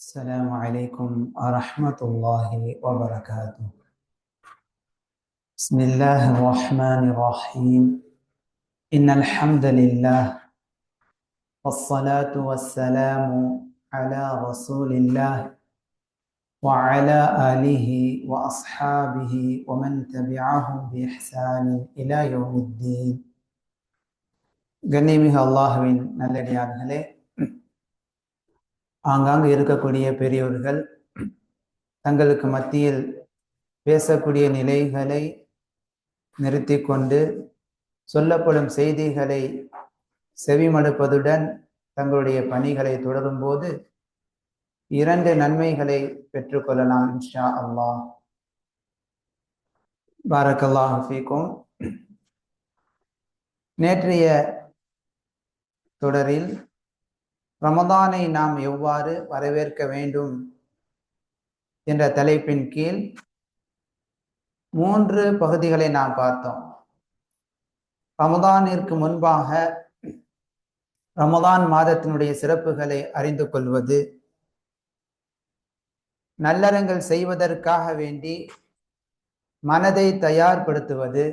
السلام عليكم ورحمة الله وبركاته بسم الله الرحمن الرحيم إن الحمد لله والصلاة والسلام على رسول الله وعلى آله وأصحابه ومن تبعهم بإحسان إلى يوم الدين கண்ணியமிகு அல்லாஹுவின் நல்லடியார்களே ஆங்காங்கு இருக்கக்கூடிய பெரியோர்கள் தங்களுக்கு மத்தியில் பேசக்கூடிய நிலைகளை நிறுத்தி கொண்டு சொல்லப்படும் செய்திகளை செவிமடுப்பதுடன் தங்களுடைய பணிகளை தொடரும்போது இரண்டு நன்மைகளை பெற்றுக்கொள்ளலாம் இன்ஷா அல்லாஹ். பாரக்கல்லாஹ் ஃபீக்கும். நேற்றைய தொடரில் ரமதானை நாம் எவ்வாறு வரவேற்க வேண்டும் என்ற தலைப்பின் கீழ் மூன்று பகுதிகளை நாம் பார்த்தோம். ரமதானிற்கு முன்பாக ரமதான் மாதத்தினுடைய சிறப்புகளை அறிந்து கொள்வது நல்லறங்கள் செய்வதற்காக வேண்டி மனதை தயார்படுத்துவது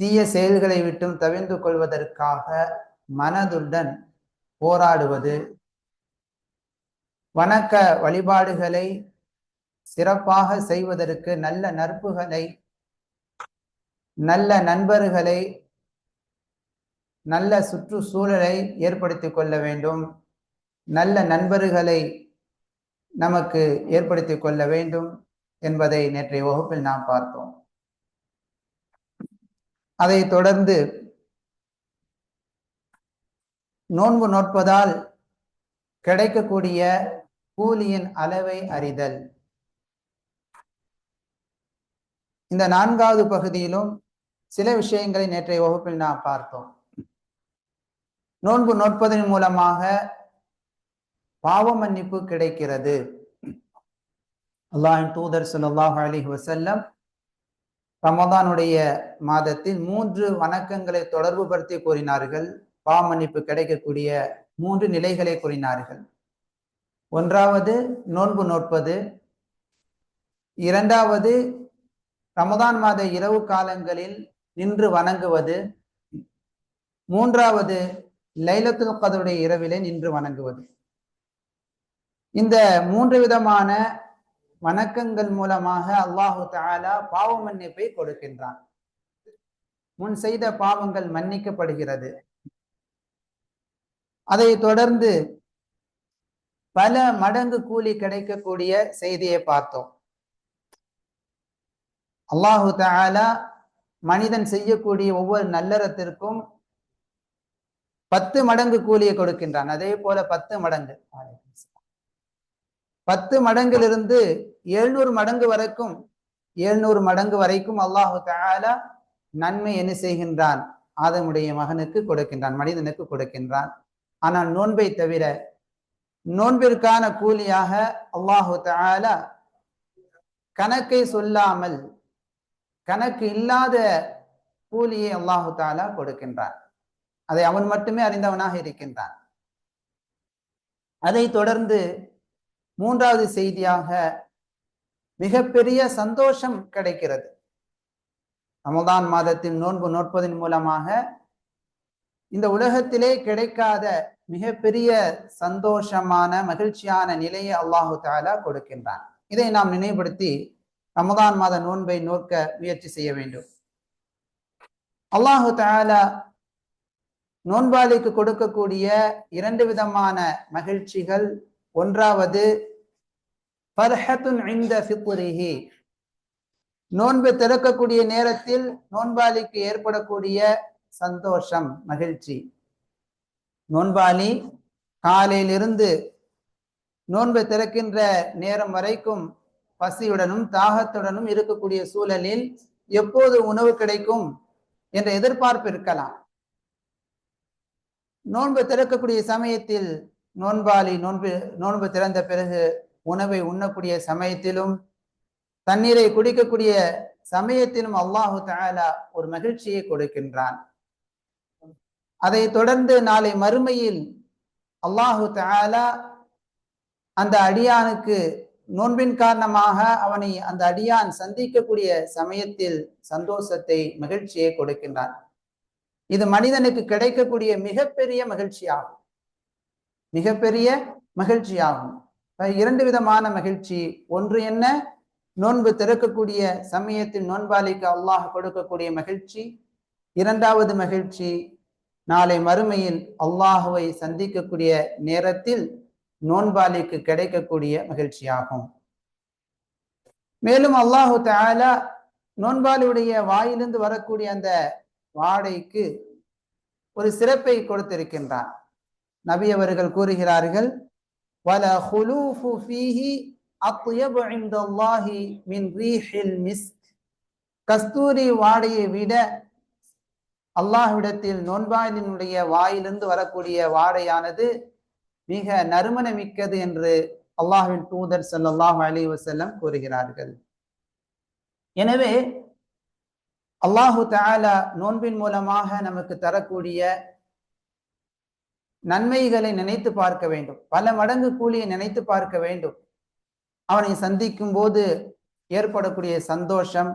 தீய செயல்களை விட்டும் தவிர்ந்து கொள்வதற்காக மனதுடன் போராடுவது. வணக்க வழிபாடுகளை சிறப்பாக செய்வதற்கு நல்ல நட்புகளை நல்ல நண்பர்களை நல்ல சுற்றுச்சூழலை ஏற்படுத்தி கொள்ள வேண்டும். நல்ல நண்பர்களை நமக்கு ஏற்படுத்தி கொள்ள வேண்டும் என்பதை நேற்றைய வகுப்பில் நாம் பார்த்தோம். அதை தொடர்ந்து நோன்பு நோட்பதால் கிடைக்கக்கூடிய கூலியின் அளவை அறிதல். இந்த நான்காவது பகுதியிலும் சில விஷயங்களை நேற்றைய வகுப்பில் நாம் பார்த்தோம். நோன்பு நோட்பதன் மூலமாக பாவ மன்னிப்பு கிடைக்கிறது. அல்லாஹின் தூதர் சொல்லாஹ் அலி வசல்லம் ரமதானுடைய மாதத்தில் மூன்று வணக்கங்களை தொடர்பு படுத்தி கூறினார்கள். பாமன்னிப்பு கிடைக்கக்கூடிய மூன்று நிலைகளை கூறினார்கள். ஒன்றாவது நோன்பு நோட்பது இரண்டாவது ரமதான் மாத இரவு காலங்களில் நின்று வணங்குவது. மூன்றாவது லைலத்துல் கதருடைய இரவிலே நின்று வணங்குவது. இந்த மூன்று விதமான வணக்கங்கள் மூலமாக அல்லாஹு தாலா பாவ மன்னிப்பை கொடுக்கின்றான். முன் செய்த பாவங்கள் மன்னிக்கப்படுகிறது. அதை தொடர்ந்து பல மடங்கு கூலி கிடைக்கக்கூடிய செய்தியை பார்த்தோம். அல்லாஹு தாலா மனிதன் செய்யக்கூடிய ஒவ்வொரு நல்லறத்திற்கும் பத்து மடங்கு கூலியை கொடுக்கின்றான். அதே போல பத்து மடங்கு. பத்து மடங்கிலிருந்து எழுநூறு மடங்கு வரைக்கும் எழுநூறு மடங்கு வரைக்கும் அல்லாஹு தாலா நன்மை என்ன செய்கின்றான்? ஆதமுடைய மகனுக்கு கொடுக்கின்றான் மனிதனுக்கு கொடுக்கின்றான். ஆனால் நோன்பை தவிர நோன்பிற்கான கூலியாக அல்லாஹு தாலா கணக்கை சொல்லாமல் கணக்கு இல்லாத கூலியை அல்லாஹு தாலா கொடுக்கின்றான். அதை அவன் மட்டுமே அறிந்தவனாக இருக்கின்றான். அதை தொடர்ந்து மூன்றாவது செய்தியாக மிகப்பெரிய சந்தோஷம் கிடைக்கிறது. ரமதான் மாதத்தில் நோன்பு நோட்பதன் மூலமாக இந்த உலகத்திலே கிடைக்காத மிகப்பெரிய சந்தோஷமான மகிழ்ச்சியான நிலையை அல்லாஹு தாலா கொடுக்கின்றான். இதை நாம் நினைவுபடுத்தி ரமதான் மாத நோன்பை நோக்க முயற்சி செய்ய வேண்டும். அல்லாஹு தாலா நோன்பாளிக்கு கொடுக்கக்கூடிய இரண்டு விதமான மகிழ்ச்சிகள். ஒன்றாவது நோன்பு திறக்கக்கூடிய நேரத்தில் நோன்பாளிக்கு ஏற்படக்கூடிய சந்தோஷம் மகிழ்ச்சி. நோன்பாளி காலையிலிருந்து நோன்பு திறக்கின்ற நேரம் வரைக்கும் பசியுடனும் தாகத்துடனும் இருக்கக்கூடிய சூழலில் எப்போது உணவு கிடைக்கும் என்ற எதிர்பார்ப்பு இருக்கலாம். நோன்பு திறக்கக்கூடிய சமயத்தில் நோன்பாளி நோன்பு நோன்பு திறந்த பிறகு உணவை உண்ணக்கூடிய சமயத்திலும் தண்ணீரை குடிக்கக்கூடிய சமயத்திலும் அல்லாஹு தாலா ஒரு மகிழ்ச்சியை கொடுக்கின்றான். அதை தொடர்ந்து நாளை மறுமையில் அல்லாஹு தாலா அந்த அடியானுக்கு நோன்பின் காரணமாக அவனை அந்த அடியான் சந்திக்கக்கூடிய சமயத்தில் சந்தோஷத்தை மகிழ்ச்சியை கொடுக்கின்றான். இது மனிதனுக்கு கிடைக்கக்கூடிய மிகப்பெரிய மகிழ்ச்சியாகும். மிகப்பெரிய மகிழ்ச்சியாகும். இரண்டு விதமான மகிழ்ச்சி. ஒன்று என்ன? நோன்பு திறக்கக்கூடிய சமயத்தில் நோன்பாளிக்கு அல்லாஹ் கொடுக்கக்கூடிய மகிழ்ச்சி. இரண்டாவது மகிழ்ச்சி நாளை மறுமையில் அல்லாஹுவை சந்திக்கக்கூடிய நேரத்தில் நோன்பாளிக்கு கிடைக்கக்கூடிய மகிழ்ச்சியாகும். மேலும் அல்லாஹு தாலா நோன்பாளியுடைய வாயிலிருந்து வரக்கூடிய அந்த வாடைக்கு ஒரு சிறப்பை கொடுத்திருக்கின்றார் நபி அவர்கள் கூறுகிறார்கள் வல ஹுலூஃபு ஃபீஹி அத்யபு இன்தல்லாஹி மின் ரீஹில் மிஸ்க். கஸ்தூரி வாடையை விட அல்லாஹ்விடத்தில் நோன்பாயினுடைய வாயிலிருந்து வரக்கூடிய வாடையானது மிக நறுமணமிக்கது என்று அல்லாஹின் தூதர் சல்லாஹ் அலி வசல்லம் கூறுகிறார்கள். எனவே அல்லாஹு தாலா நோன்பின் மூலமாக நமக்கு தரக்கூடிய நன்மைகளை நினைத்து பார்க்க வேண்டும். பல மடங்கு கூலியை நினைத்து பார்க்க வேண்டும். அவனை சந்திக்கும் போது ஏற்படக்கூடிய சந்தோஷம்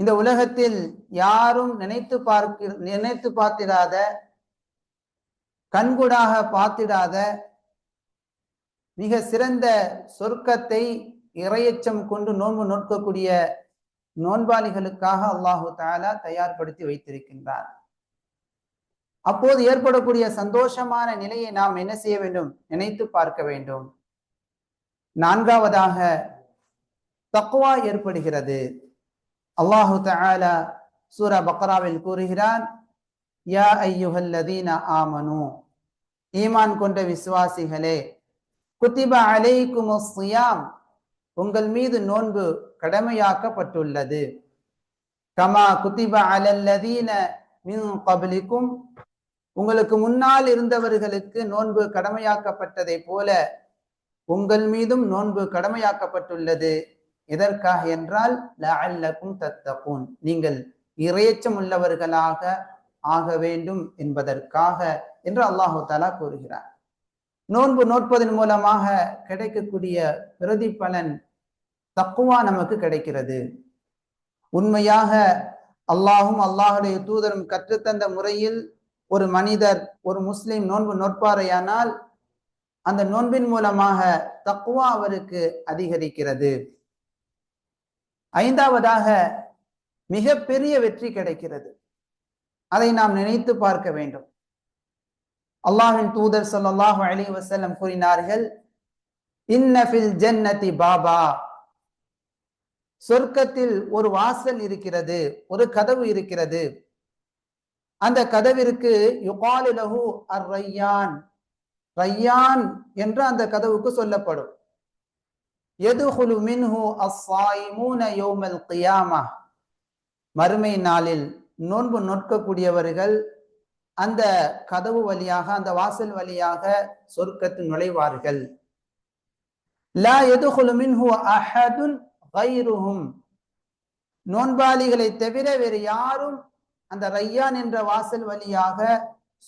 இந்த உலகத்தில் யாரும் நினைத்து பார்க்க நினைத்து பார்த்திடாத கண்கூடாக பார்த்திடாத மிக சிறந்த சொர்க்கத்தை இறையச்சம் கொண்டு நோன்பு நோக்கக்கூடிய நோன்பாளிகளுக்காக அல்லாஹு தாலா தயார்படுத்தி வைத்திருக்கின்றார். அப்போது ஏற்படக்கூடிய சந்தோஷமான நிலையை நாம் என்ன செய்ய வேண்டும்? நினைத்து பார்க்க வேண்டும். நான்காவதாக தக்குவா ஏற்படுகிறது. அல்லாஹு தாலா சூரா பக்ராவில் கூறுகிறான் யா ஐயுஹல்லதீன ஆமனு. ஈமான் கொண்ட விசுவாசிகளே குத்திப அலைக்கும் சியாம் உங்கள் மீது நோன்பு கடமையாக்கப்பட்டுள்ளது. கமா குத்திப அலல்லதீன மின் கபலிக்கும். உங்களுக்கு முன்னால் இருந்தவர்களுக்கு நோன்பு கடமையாக்கப்பட்டதை போல உங்கள் மீதும் நோன்பு கடமையாக்கப்பட்டுள்ளது. எதற்காக என்றால் லஅல்லக்கும் தத்தகூன். நீங்கள் இறையச்சம் உள்ளவர்களாக ஆக வேண்டும் என்பதற்காக என்று அல்லாஹு தாலா கூறுகிறார். நோன்பு நோட்பதன் மூலமாக கிடைக்கக்கூடிய பிரதிபலன் தக்குவா நமக்கு கிடைக்கிறது. உண்மையாக அல்லாஹும் அல்லாஹுடைய தூதரும் கற்றுத்தந்த முறையில் ஒரு மனிதர் ஒரு முஸ்லிம் நோன்பு நோட்பாரையானால் அந்த நோன்பின் மூலமாக தக்குவா அவருக்கு அதிகரிக்கிறது. ஐந்தாவதாக மிக பெரிய வெற்றி கிடைக்கிறது. அதை நாம் நினைத்து பார்க்க வேண்டும். அல்லாஹின் தூதர் சொல்லாஹு அலி வசல்லம் கூறினார்கள் இன்னபில் ஜன்னதி பாபா. சொர்க்கத்தில் ஒரு வாசல் இருக்கிறது ஒரு கதவு இருக்கிறது. அந்த கதவிற்கு யுகாலிலகு அர் ரையான் ரையான் என்று அந்த கதவுக்கு சொல்லப்படும். எதுகுலு மின்ஹு அஸ்ஸாயிமூன யௌமல் கியாமா? மறுமை நாளில் நோன்பு நோட்கக்கூடியவர்கள் அந்த கதவு வழியாக அந்த வாசல் வழியாக சொர்க்கத்தில் நுழைவார்கள். லா எதுகுலு மின்ஹு அஹதுன் கைருஹும். நோன்பாளிகளை தவிர வேறு யாரும் அந்த ரையான் என்ற வாசல் வழியாக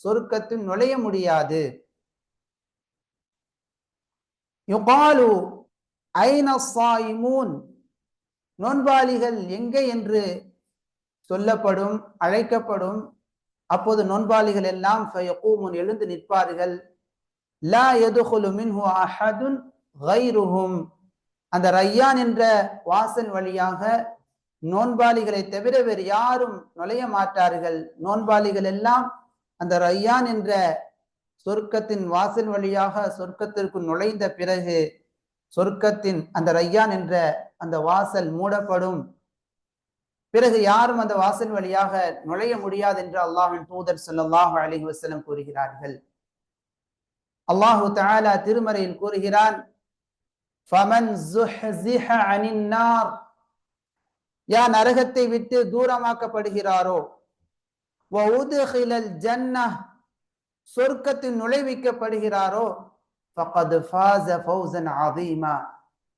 சொர்க்கத்தில் நுழைய முடியாது. யுகாலு ஐனசாயிமூன் நோன்பாளிகள் எங்கே என்று சொல்லப்படும் அழைக்கப்படும். அப்போது நோன்பாளிகள் எல்லாம் எழுந்து நிற்பார்கள். லா எதுகுலு மின்ஹு அஹதுன் கைருஹும். அந்த ரையான் என்ற வாசன் வழியாக நோன்பாளிகளை தவிர வேறு யாரும் நுழைய மாட்டார்கள். நோன்பாளிகள் எல்லாம் அந்த ரையான் என்ற சொர்க்கத்தின் வாசல் வழியாக சொர்க்கத்திற்கு நுழைந்த பிறகு சொர்க்கத்தின் அந்த ரையான் என்ற அந்த வாசல் மூடப்படும். பிறகு யாரும் அந்த வாசல் வழியாக நுழைய முடியாது என்று அல்லாஹின் தூதர் சொல்லாஹு அலி வசலம் கூறுகிறார்கள். அல்லாஹு தாலா திருமறையில் கூறுகிறான் யா நரகத்தை விட்டு தூரமாக்கப்படுகிறாரோ சொர்க்கத்தில் நுழைவிக்கப்படுகிறாரோ ஃபகது ஃபாஸ ஃபௌசன்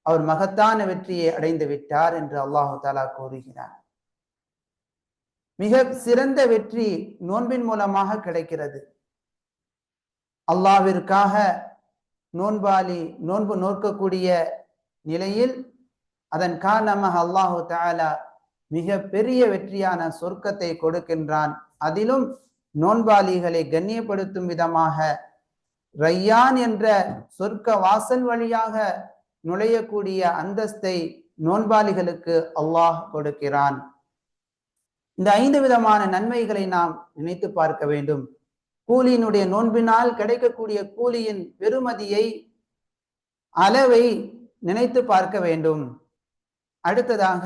அவர் மகத்தான வெற்றியை அடைந்து விட்டார் என்று அல்லாஹு தாலா கூறுகிறார். மிக சிறந்த வெற்றி நோன்பின் மூலமாக கிடைக்கிறது. அல்லாவிற்காக நோன்பாளி நோன்பு நோக்கக்கூடிய நிலையில் அதன் காரணமாக அல்லாஹு தாலா மிக பெரிய வெற்றியான சொர்க்கத்தை கொடுக்கின்றான். அதிலும் நோன்பாளிகளை கண்ணியப்படுத்தும் விதமாக ரையான் என்ற சொர்க்க வாசல் வழியாக நுழையக்கூடிய அந்தஸ்தை நோன்பாளிகளுக்கு அல்லாஹ் கொடுக்கிறான். இந்த ஐந்து விதமான நன்மைகளை நாம் நினைத்து பார்க்க வேண்டும். கூலியினுடைய நோன்பினால் கிடைக்கக்கூடிய கூலியின் பெருமதியை அளவை நினைத்து பார்க்க வேண்டும். அடுத்ததாக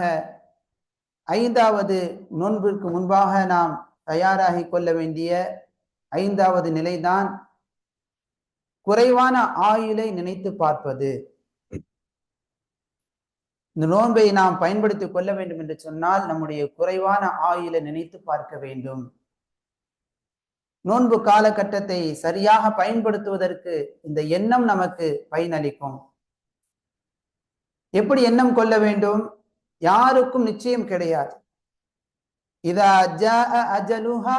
ஐந்தாவது நோன்பிற்கு முன்பாக நாம் தயாராகி கொள்ள வேண்டிய ஐந்தாவது நிலைதான் குறைவான ஆயுளை நினைத்து பார்ப்பது. இந்த நோன்பை நாம் பயன்படுத்திக் கொள்ள வேண்டும் என்று சொன்னால் நம்முடைய குறைவான ஆயுளை நினைத்து பார்க்க வேண்டும். நோன்பு காலகட்டத்தை சரியாக பயன்படுத்துவதற்கு இந்த எண்ணம் நமக்கு பயனளிக்கும். எப்படி எண்ணம் கொள்ள வேண்டும்? யாருக்கும் நிச்சயம் கிடையாது. இதா அஜலுஹா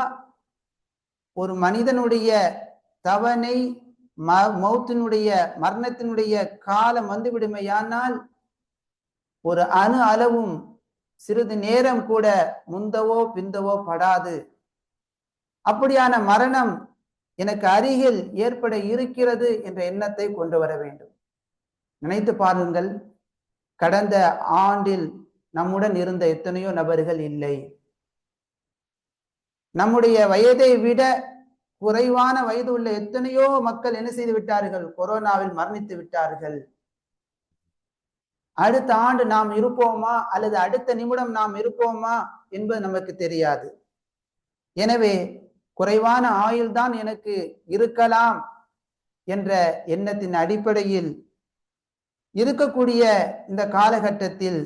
ஒரு மனிதனுடைய தவணை மௌத்தினுடைய மரணத்தினுடைய காலம் வந்து விடுமையானால் ஒரு அணு அளவும் சிறிது நேரம் கூட முந்தவோ பிந்தவோ படாது. அப்படியான மரணம் எனக்கு அருகில் ஏற்பட இருக்கிறது என்ற எண்ணத்தை கொண்டு வர வேண்டும். நினைத்து பாருங்கள் கடந்த ஆண்டில் நம்முடன் இருந்த எத்தனையோ நபர்கள் இல்லை. நம்முடைய வயதை விட குறைவான வயது உள்ள எத்தனையோ மக்கள் என்ன செய்து விட்டார்கள்? கொரோனாவில் மரணித்து விட்டார்கள். அடுத்த ஆண்டு நாம் இருப்போமா? அல்லது அடுத்த நிமிடம் நாம் இருப்போமா? என்பது நமக்கு தெரியாது. எனவே குறைவான ஆயுள் தான் எனக்கு இருக்கலாம் என்ற எண்ணத்தின் அடிப்படையில் இருக்கக்கூடிய இந்த காலகட்டத்தில்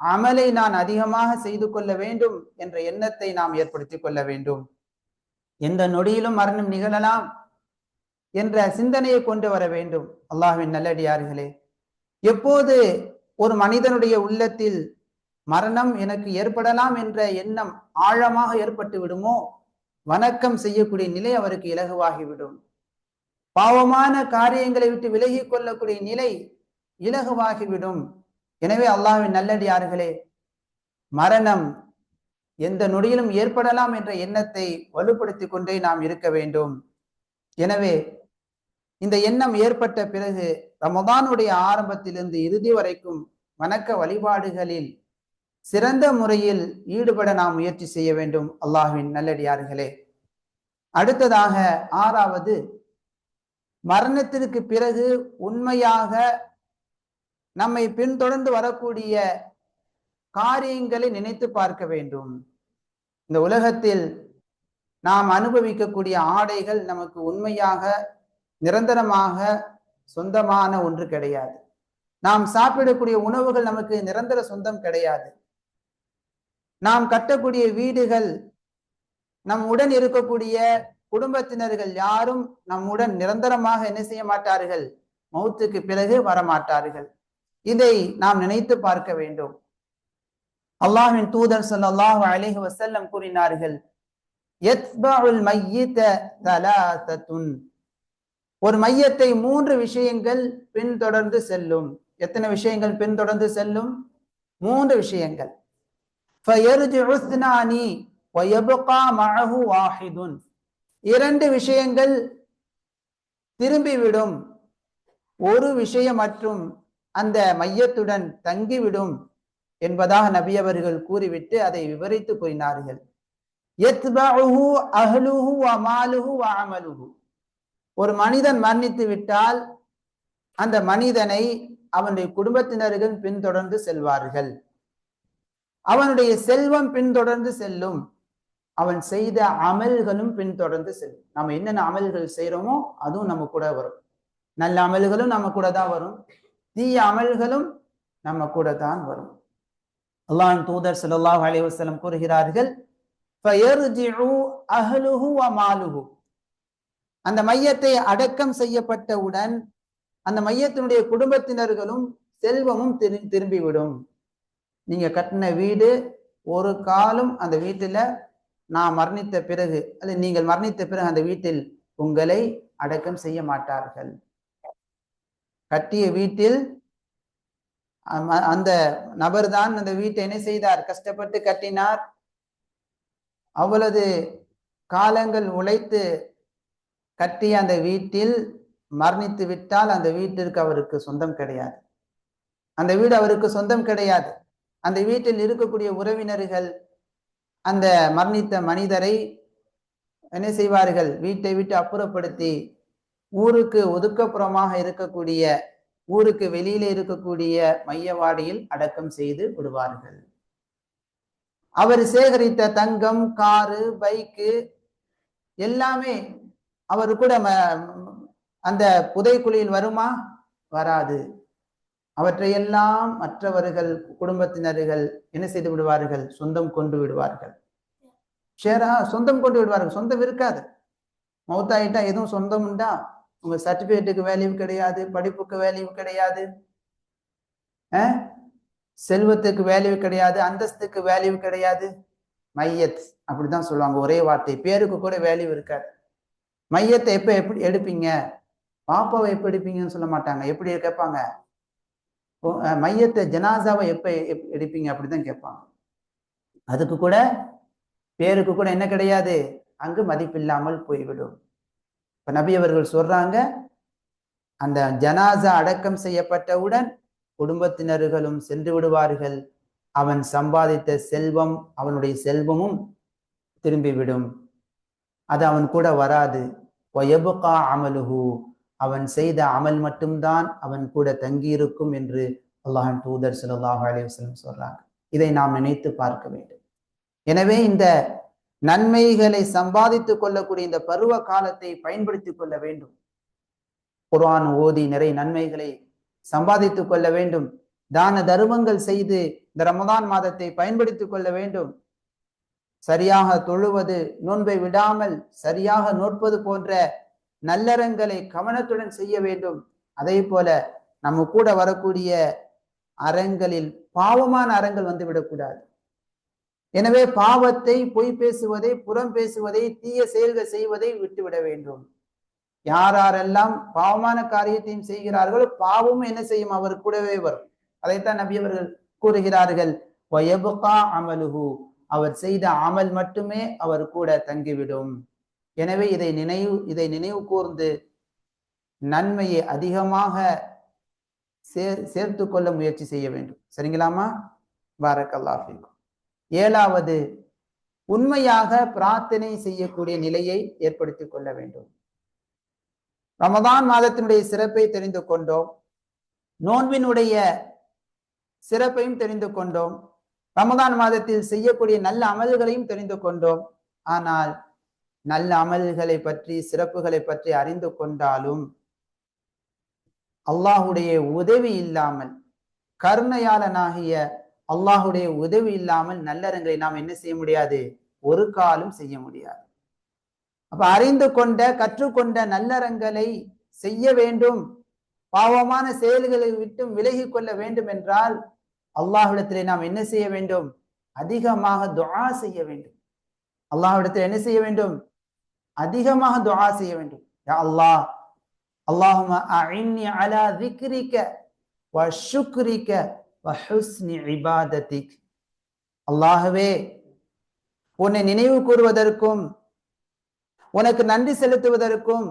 அமலை நான் அதிகமாக செய்து கொள்ள வேண்டும் என்ற எண்ணத்தை நாம் ஏற்படுத்திக் கொள்ள வேண்டும். எந்த நொடியிலும் மரணம் நிகழலாம் என்ற சிந்தனையை கொண்டு வர வேண்டும். அல்லாஹின் நல்லடியார்களே எப்போது ஒரு மனிதனுடைய உள்ளத்தில் மரணம் எனக்கு ஏற்படலாம் என்ற எண்ணம் ஆழமாக ஏற்பட்டு விடுமோ? வணக்கம் செய்யக்கூடிய நிலை அவருக்கு இலகுவாகிவிடும். பாவமான காரியங்களை விட்டு விலகி கொள்ளக்கூடிய நிலை இலகுவாகிவிடும். எனவே அல்லாஹின் நல்லடியார்களே மரணம் எந்த நொடியிலும் ஏற்படலாம் என்ற எண்ணத்தை வலுப்படுத்தி கொண்டே நாம் இருக்க வேண்டும். எனவே இந்த எண்ணம் ஏற்பட்ட பிறகு ரமதானுடைய ஆரம்பத்திலிருந்து இறுதி வரைக்கும் வணக்க வழிபாடுகளில் சிறந்த முறையில் ஈடுபட நாம் முயற்சி செய்ய வேண்டும் அல்லாஹுவின் நல்லடியார்களே. அடுத்ததாக ஆறாவது மரணத்திற்கு பிறகு உண்மையாக நம்மை பின்தொடர்ந்து வரக்கூடிய காரியங்களை நினைத்து பார்க்க வேண்டும். இந்த உலகத்தில் நாம் அனுபவிக்கக்கூடிய ஆடைகள் நமக்கு உண்மையாக நிரந்தரமாக சொந்தமான ஒன்று கிடையாது. நாம் சாப்பிடக்கூடிய உணவுகள் நமக்கு நிரந்தர சொந்தம் கிடையாது. நாம் கட்டக்கூடிய வீடுகள் நம் உடன் இருக்கக்கூடிய குடும்பத்தினர்கள் யாரும் நம்முடன் நிரந்தரமாக என்ன செய்ய மாட்டார்கள்? மௌத்துக்கு பிறகு வரமாட்டார்கள். இதை நாம் நினைத்து பார்க்க வேண்டும். அல்லாஹின் தூதர் சல்லாஹ் அலேஹி வசல்லம் கூறினார்கள் ஒரு மையத்தை மூன்று விஷயங்கள் பின்தொடர்ந்து செல்லும். எத்தனை விஷயங்கள் பின்தொடர்ந்து செல்லும்? மூன்று விஷயங்கள். இரண்டு விஷயங்கள் திரும்பிவிடும். ஒரு விஷயம் மற்றும் அந்த மையத்துடன் தங்கிவிடும். என்பதாக நபி அவர்கள் கூறிவிட்டு அதை விவரித்து கூறினார்கள் வ ஒரு மனிதன் மரணித்து விட்டால் அந்த மனிதனை அவனுடைய குடும்பத்தினர்கள் பின்தொடர்ந்து செல்வார்கள். அவனுடைய செல்வம் பின்தொடர்ந்து செல்லும். அவன் செய்த அமல்களும் பின்தொடர்ந்து செல்லும். நம்ம என்னென்ன அமல்கள் செய்யறோமோ அதுவும் நம்ம கூட வரும். நல்ல அமல்களும் நம்ம கூட தான் வரும். தீய அமல்களும் நம்ம கூட தான் வரும். அல்லாஹ் தூதர் சல்லாஹ் அலி வசலம் கூறுகிறார்கள் அந்த மையத்தை அடக்கம் செய்யப்பட்டவுடன் அந்த மையத்தினுடைய குடும்பத்தினர்களும் செல்வமும் திரு திரும்பிவிடும். நீங்க கட்டின வீடு ஒரு காலம் அந்த வீட்டில் நான் மரணித்த பிறகு அல்லது நீங்கள் மரணித்த பிறகு அந்த வீட்டில் உங்களை அடக்கம் செய்ய மாட்டார்கள். கட்டிய வீட்டில் அந்த நபர் தான் அந்த வீட்டை என்ன செய்தார்? கஷ்டப்பட்டு கட்டினார். அவ்வளவு காலங்கள் உழைத்து கட்டிய அந்த வீட்டில் மரணித்து விட்டால் அந்த வீட்டிற்கு அவருக்கு சொந்தம் கிடையாது. அந்த வீடு அவருக்கு சொந்தம் கிடையாது. அந்த வீட்டில் இருக்கக்கூடிய உறவினர்கள் அந்த மரணித்த மனிதரை என்ன செய்வார்கள்? வீட்டை விட்டு அப்புறப்படுத்தி ஊருக்கு ஒதுக்கப்புறமாக இருக்கக்கூடிய ஊருக்கு வெளியில இருக்கக்கூடிய மையவாடியில் அடக்கம் செய்து விடுவார்கள். அவர் சேகரித்த தங்கம் காரு பைக்கு எல்லாமே அவர் கூட அந்த புதைக்குழியில் வருமா? வராது. அவற்றையெல்லாம் மற்றவர்கள் குடும்பத்தினர்கள் என்ன செய்து விடுவார்கள்? சொந்தம் கொண்டு விடுவார்கள். ஷேரா சொந்தம் கொண்டு விடுவார்கள். சொந்தம் இருக்காது. மௌத்தாயிட்டா எதுவும் சொந்தம் உண்டா? உங்க சர்டிபிகேட்டுக்கு வேல்யூ கிடையாது படிப்புக்கு வேல்யூ கிடையாது. செல்வத்துக்கு வேல்யூ கிடையாது அந்தஸ்துக்கு வேல்யூ கிடையாது. மையத் அப்படிதான் சொல்லுவாங்க ஒரே வார்த்தை. பேருக்கு கூட வேல்யூ இருக்காது. மையத்தை எப்ப எப்படி எடுப்பீங்க? பாப்பாவை எப்ப எடுப்பீங்கன்னு சொல்ல மாட்டாங்க. எப்படி கேட்பாங்க? மையத்தை ஜனாசாவை எப்ப எப்- எடுப்பீங்க? அப்படிதான் கேட்பாங்க. அதுக்கு கூட பேருக்கு கூட என்ன கிடையாது? அங்கு மதிப்பில்லாமல் போய்விடும். இப்போ நபி அவர்கள் சொல்றாங்க அந்த ஜனாசா அடக்கம் செய்யப்பட்டவுடன் குடும்பத்தினர்களும் சென்று விடுவார்கள். அவன் சம்பாதித்த செல்வம் அவனுடைய செல்வமும் திரும்பிவிடும். அது அவன் கூட வராது. ஒயபுகா அமலுகு அவன் செய்த அமல் மட்டும்தான் அவன் கூட தங்கியிருக்கும் என்று அல்லாஹன் தூதர் ஸல்லல்லாஹு அலி வஸ்லம் சொல்றாங்க. இதை நாம் நினைத்து பார்க்க வேண்டும். எனவே இந்த நன்மைகளை சம்பாதித்துக் கொள்ளக்கூடிய இந்த பருவ காலத்தை பயன்படுத்திக் கொள்ள வேண்டும். குர்ஆன் ஓதி நிறைய நன்மைகளை சம்பாதித்துக் கொள்ள வேண்டும். தான தருமங்கள் செய்து இந்த ரமதான் மாதத்தை பயன்படுத்திக் கொள்ள வேண்டும். சரியாக தொழுவது நோன்பை விடாமல் சரியாக நோற்பது போன்ற நல்லறங்களை கவனத்துடன் செய்ய வேண்டும். அதே போல நம்ம கூட வரக்கூடிய அறங்களில் பாவமான அறங்கள் வந்து விடக்கூடாது எனவே பாவத்தை பொய் பேசுவதை புறம் பேசுவதை தீய செயல்கள் செய்வதை விட்டுவிட வேண்டும். யார் யாரெல்லாம் பாவமான காரியத்தையும் செய்கிறார்களோ பாவமும் என்ன செய்யும்? அவர் கூடவே வரும். அதைத்தான் நபி அவர்கள் கூறுகிறார்கள். "வயபுகா அவர் செய்த அமல் மட்டுமே அவர் கூட தங்கிவிடும். எனவே இதை நினைவு இதை நினைவு கூர்ந்து நன்மையை அதிகமாக சேர் சேர்த்து கொள்ள முயற்சி செய்ய வேண்டும். சரிங்களாமா பாரக்கல்லாஃபிக்கும் ஏழாவது உண்மையாக பிரார்த்தனை செய்யக்கூடிய நிலையை ஏற்படுத்திக் கொள்ள வேண்டும். ரமதான் மாதத்தினுடைய சிறப்பை தெரிந்து கொண்டோம். நோன்பினுடைய சிறப்பையும் தெரிந்து கொண்டோம். ரமதான் மாதத்தில் செய்யக்கூடிய நல்ல அமல்களையும் தெரிந்து கொண்டோம். ஆனால் நல்ல அமல்களை பற்றி சிறப்புகளை பற்றி அறிந்து கொண்டாலும் அல்லாஹுடைய உதவி இல்லாமல் கருணையாளனாகிய அல்லாஹுடைய உதவி இல்லாமல் நல்லறங்களை நாம் என்ன செய்ய முடியாது? ஒரு காலம் செய்ய முடியாது. அப்ப அறிந்து கொண்ட கற்றுக்கொண்ட நல்லறங்களை செய்ய வேண்டும். பாவமான செயல்களை விட்டும் விலகி கொள்ள வேண்டும் என்றால் அல்லாஹ்விடத்திலே நாம் என்ன செய்ய வேண்டும்? அதிகமாக துவா செய்ய வேண்டும். அல்லாஹ்விடத்தில் என்ன செய்ய வேண்டும்? அதிகமாக துவா செய்ய வேண்டும். அல்லாஹ் அல்லாஹுமா அலா ذிக்ரிக வ வ இபாதத்திக். அல்லாகவே உன்னை நினைவு கூறுவதற்கும் உனக்கு நன்றி செலுத்துவதற்கும்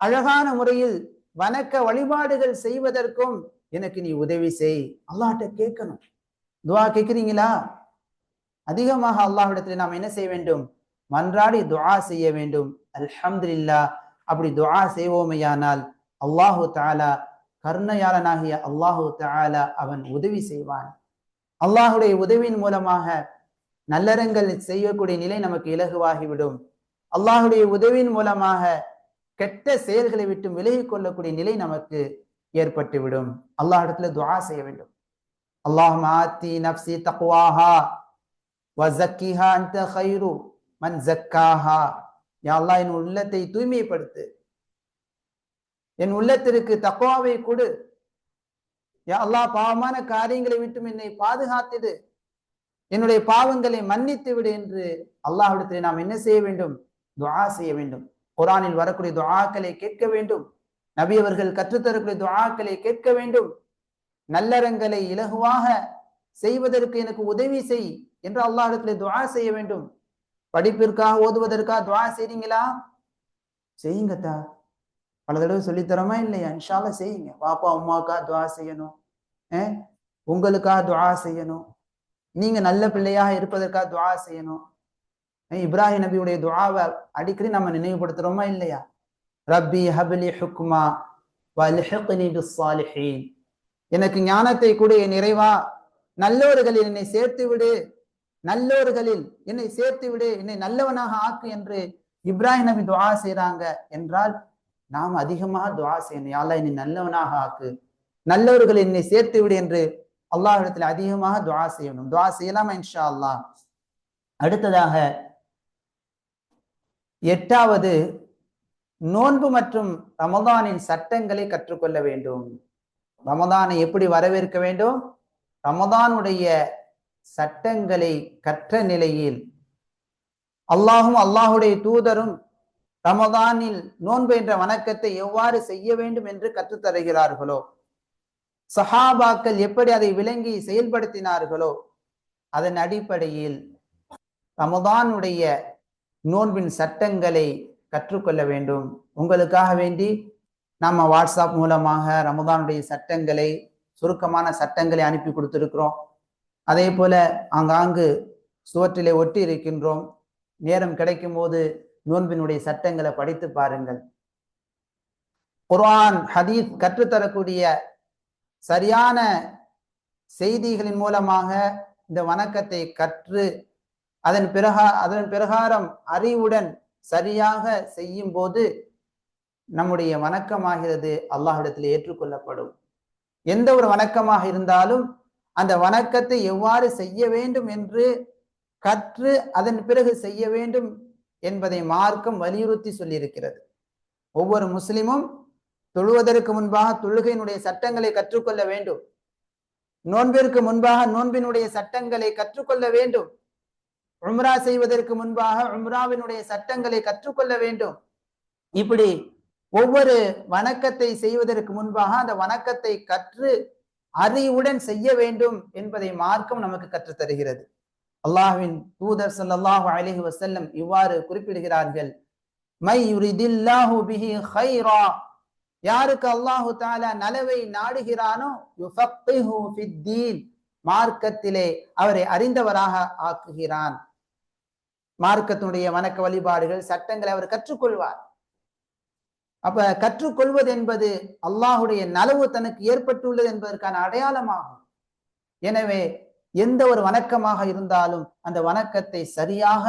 அழகான முறையில் வணக்க வழிபாடுகள் செய்வதற்கும் எனக்கு நீ உதவி செய். அல்லாட்ட கேட்கணும். துவா கேட்கிறீங்களா? அதிகமாக அல்லாஹ்விடத்தில் நாம் என்ன செய்ய வேண்டும்? மன்றாடி துவா செய்ய வேண்டும். அல்ஹம்துல்லா அப்படி துவா செய்வோமையானால் அல்லாஹு தாலா கருணையாளனாகிய அல்லாஹு தாலா அவன் உதவி செய்வான். அல்லாஹுடைய உதவியின் மூலமாக நல்லறங்கள் செய்யக்கூடிய நிலை நமக்கு இலகுவாகிவிடும். அல்லாஹுடைய உதவியின் மூலமாக கெட்ட செயல்களை விட்டு விலகி கொள்ளக்கூடிய நிலை நமக்கு ஏற்பட்டுவிடும். அல்லாஹ் இடத்துல துவா செய்ய வேண்டும். அல்லாஹ் மாத்தி நப்சி தக்வாஹா வசக்கிஹா அந்த ஹைரு மன் ஜக்காஹா. யா அல்லாஹ் என் உள்ளத்தை தூய்மைப்படுத்து. என் உள்ளத்திற்கு தக்குவாவை கொடு. யா அல்லாஹ் பாவமான காரியங்களை விட்டும் என்னை பாதுகாத்திடு. என்னுடைய பாவங்களை மன்னித்து விடு என்று அல்லாஹிடத்தில் நாம் என்ன செய்ய வேண்டும்? துவா செய்ய வேண்டும். குரானில் வரக்கூடிய துவாக்களை கேட்க வேண்டும். நபி அவர்கள் கற்றுத்தரக்கூடிய துவாக்களை கேட்க வேண்டும். நல்லறங்களை இலகுவாக செய்வதற்கு எனக்கு உதவி செய் என்று அல்லாஹிடத்தில் துவா செய்ய வேண்டும். படிப்பிற்காக ஓதுவதற்காக துவா செய்றீங்களா? செய்யுங்கத்தா. பல தடவை சொல்லித்தரமா இல்லையா? இன்ஷால செய்யுங்க. பாப்பா அம்மாவுக்கா துவா செய்யணும். உங்களுக்கா துவா செய்யணும். நீங்க நல்ல பிள்ளையாக இருப்பதற்காக துவா செய்யணும். இப்ராஹிம் நபியுடைய துவாவை அடிக்கடி நம்ம நினைவுபடுத்துறோமா இல்லையா? ரப்பி ஹப்லி ஹுக்மா எனக்கு ஞானத்தை கொடு என் நிறைவா நல்லவர்களில் என்னை சேர்த்து விடு. நல்லவர்களில் என்னை சேர்த்து விடு. என்னை நல்லவனாக ஆக்கு என்று இப்ராஹிம் நபி துவா செய்றாங்க என்றால் நாம் அதிகமாக துவா செய்யணும். யாழ்லா என்னை நல்லவனாக ஆக்கு. நல்லவர்கள் என்னை சேர்த்து விடு என்று அல்லாஹிடத்தில் அதிகமாக துவா செய்யணும். துவா செய்யலாமா இன்ஷா அல்லாஹ் அடுத்ததாக எட்டாவது நோன்பு மற்றும் ரமதானின் சட்டங்களை கற்றுக்கொள்ள வேண்டும். ரமதானை எப்படி வரவேற்க வேண்டும்? ரமதானுடைய சட்டங்களை கற்ற நிலையில் அல்லாஹும் அல்லாஹுடைய தூதரும் ரமதானில் நோன்பு என்ற வணக்கத்தை எவ்வாறு செய்ய வேண்டும் என்று கற்றுத்தருகிறார்களோ சஹாபாக்கள் எப்படி அதை விளங்கி செயல்படுத்தினார்களோ அதன் அடிப்படையில் ரமதானுடைய நோன்பின் சட்டங்களை கற்றுக்கொள்ள வேண்டும். உங்களுக்காக வேண்டி நம்ம வாட்ஸ்அப் மூலமாக ரமதானுடைய சட்டங்களை சுருக்கமான சட்டங்களை அனுப்பி கொடுத்திருக்கிறோம். அதே போல ஆங்காங்கு சுவற்றிலே ஒட்டி இருக்கின்றோம். நேரம் கிடைக்கும் போது நோன்பினுடைய சட்டங்களை படித்து பாருங்கள். குர்ஆன் ஹதீஸ் கற்றுத்தரக்கூடிய சரியான செய்திகளின் மூலமாக இந்த வணக்கத்தை கற்று அதன் பிறகா அதன் பிரகாரம் அறிவுடன் சரியாக செய்யும் போது நம்முடைய வணக்கமாகிறது அல்லாஹிடத்தில் ஏற்றுக்கொள்ளப்படும். எந்த ஒரு வணக்கமாக இருந்தாலும் அந்த வணக்கத்தை எவ்வாறு செய்ய வேண்டும் என்று கற்று அதன் பிறகு செய்ய வேண்டும் என்பதை மார்க்கம் வலியுறுத்தி சொல்லியிருக்கிறது. ஒவ்வொரு முஸ்லிமும் தொழுவதற்கு முன்பாக தொழுகையினுடைய சட்டங்களை கற்றுக்கொள்ள வேண்டும். நோன்பிற்கு முன்பாக நோன்பினுடைய சட்டங்களை கற்றுக்கொள்ள வேண்டும். உம்ரா செய்வதற்கு முன்பாக உம்ராவினுடைய சட்டங்களை கற்றுக்கொள்ள வேண்டும். இப்படி ஒவ்வொரு வணக்கத்தை செய்வதற்கு முன்பாக அந்த வணக்கத்தை கற்று அறிவுடன் செய்ய வேண்டும் என்பதை மார்க்கம் நமக்கு கற்றுத்தருகிறது. தருகிறது அல்லாஹ்வின் தூதர் சல்லாஹு அலிஹி வசல்லம் இவ்வாறு குறிப்பிடுகிறார்கள். மை யுரிதில்லாஹு பிஹி ஹைரா யாருக்கு அல்லாஹு தாலா நலவை நாடுகிறானோ யுஃபக்கிஹு ஃபித்தீன். மார்க்கத்திலே அவரை அறிந்தவராக ஆக்குகிறான். மார்க்கத்தினுடைய வணக்க வழிபாடுகள் சட்டங்களை அவர் கற்றுக்கொள்வார். அப்ப கற்றுக்கொள்வது என்பது அல்லாஹுடைய நலவு தனக்கு ஏற்பட்டுள்ளது என்பதற்கான அடையாளமாகும். எனவே எந்த ஒரு வணக்கமாக இருந்தாலும் அந்த வணக்கத்தை சரியாக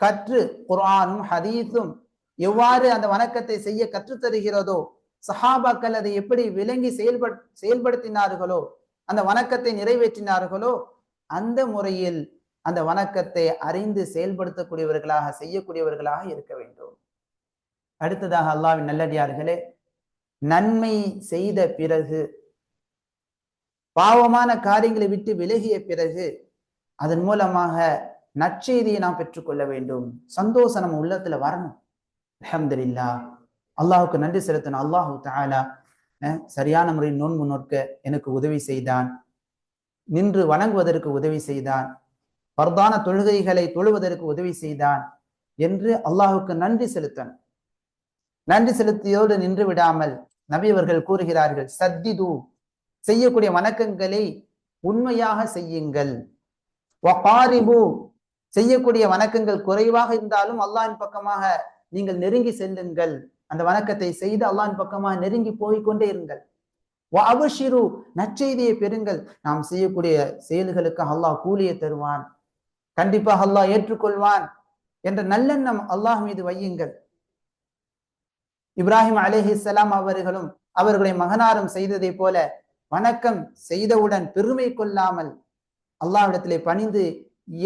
கற்று குரானும் ஹதீஸும் எவ்வாறு அந்த வணக்கத்தை செய்ய கற்றுத்தருகிறதோ சஹாபாக்கள் அதை எப்படி விளங்கி செயல்பட் செயல்படுத்தினார்களோ அந்த வணக்கத்தை நிறைவேற்றினார்களோ அந்த முறையில் அந்த வணக்கத்தை அறிந்து செயல்படுத்தக்கூடியவர்களாக செய்யக்கூடியவர்களாக இருக்க வேண்டும். அடுத்ததாக அல்லாவின் நல்லடியார்களே நன்மை செய்த பிறகு பாவமான காரியங்களை விட்டு விலகிய பிறகு அதன் மூலமாக நற்செய்தியை நாம் பெற்றுக்கொள்ள வேண்டும். சந்தோஷம் நம்ம உள்ளத்துல வரணும். அஹமதுல்லா அல்லாஹுக்கு நன்றி செலுத்தணும். அல்லாஹு தாலா சரியான முறையில் நோன்பு நோக்க எனக்கு உதவி செய்தான். நின்று வணங்குவதற்கு உதவி செய்தான். பரதான தொழுகைகளை தொழுவதற்கு உதவி செய்தான் என்று அல்லாஹுக்கு நன்றி செலுத்தணும். நன்றி செலுத்தியோடு நின்று விடாமல் நபியவர்கள் கூறுகிறார்கள் சத்திது செய்யக்கூடிய வணக்கங்களை உண்மையாக செய்யுங்கள். வகாரிபு செய்யக்கூடிய வணக்கங்கள் குறைவாக இருந்தாலும் அல்லாஹின் பக்கமாக நீங்கள் நெருங்கி செல்லுங்கள். அந்த வணக்கத்தை செய்து அல்லாஹின் பக்கமாக நெருங்கி போய்கொண்டே இருங்கள். அபஷிரு நற்செய்தியை பெறுங்கள். நாம் செய்யக்கூடிய செயல்களுக்கு அல்லாஹ் கூலியை தருவான். கண்டிப்பாக அல்லாஹ் ஏற்றுக்கொள்வான் என்ற நல்லெண்ணம் அல்லாஹ் மீது வையுங்கள். இப்ராஹிம் அலேஹிஸ்லாம் அவர்களும் அவர்களை மகனாரும் செய்ததை போல வணக்கம் செய்தவுடன் பெருமை கொள்ளாமல் அல்லாவிடத்திலே பணிந்து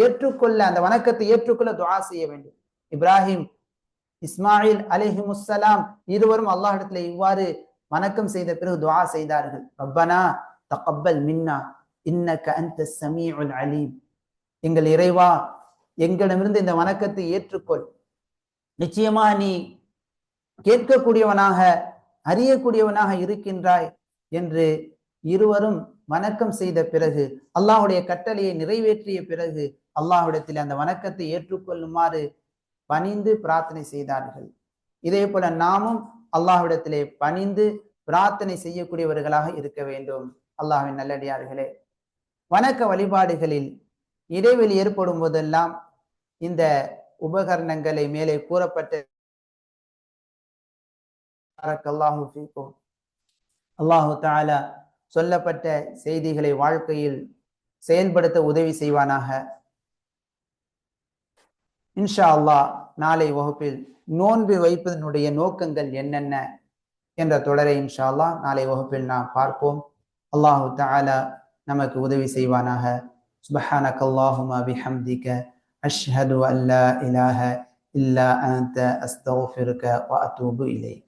ஏற்றுக்கொள்ள அந்த வணக்கத்தை ஏற்றுக்கொள்ள துவா செய்ய வேண்டும். இப்ராஹிம் இஸ்மாயில் அலிஹிமுசலாம் இருவரும் அல்லாஹிடத்துல இவ்வாறு வணக்கம் செய்த பிறகு துவா செய்தார்கள். ரப்பனா தக்கப்பல் மின்னா இன்னக்க அந்த சமீஉல் அலீம். எங்கள் இறைவா எங்களிடமிருந்து இந்த வணக்கத்தை ஏற்றுக்கொள். நிச்சயமா நீ கேட்கக்கூடியவனாக அறியக்கூடியவனாக இருக்கின்றாய் என்று இருவரும் வணக்கம் செய்த பிறகு அல்லாஹுடைய கட்டளையை நிறைவேற்றிய பிறகு அல்லாஹ்விடத்தில் அந்த வணக்கத்தை ஏற்றுக்கொள்ளுமாறு பணிந்து பிரார்த்தனை செய்தார்கள். இதே போல நாமும் அல்லாஹ்விடத்திலே பணிந்து பிரார்த்தனை செய்யக்கூடியவர்களாக இருக்க வேண்டும். அல்லாஹின் நல்லடியார்களே வணக்க வழிபாடுகளில் இடைவெளி ஏற்படும் போதெல்லாம் இந்த உபகரணங்களை மேலே கூறப்பட்ட அல்லாஹு அல்லாஹு தாலா சொல்லப்பட்ட செய்திகளை வாழ்க்கையில் செயல்படுத்த உதவி செய்வானாக. இன்ஷா அல்லாஹ் நாளை வகுப்பில் நோன்பு வைப்பதனுடைய நோக்கங்கள் என்னென்ன என்ற தொடரை இன்ஷா அல்லாஹ் நாளை வகுப்பில் நாம் பார்ப்போம். அல்லாஹு தாலா நமக்கு உதவி செய்வானாக. சுபஹானக் அல்லாஹுமா பிஹம்திக அஷ்ஹது அன் லா இலாஹ இல்லா அன்த. அஸ்தக்ஃபிருக வ அத்தூபு இலைக்.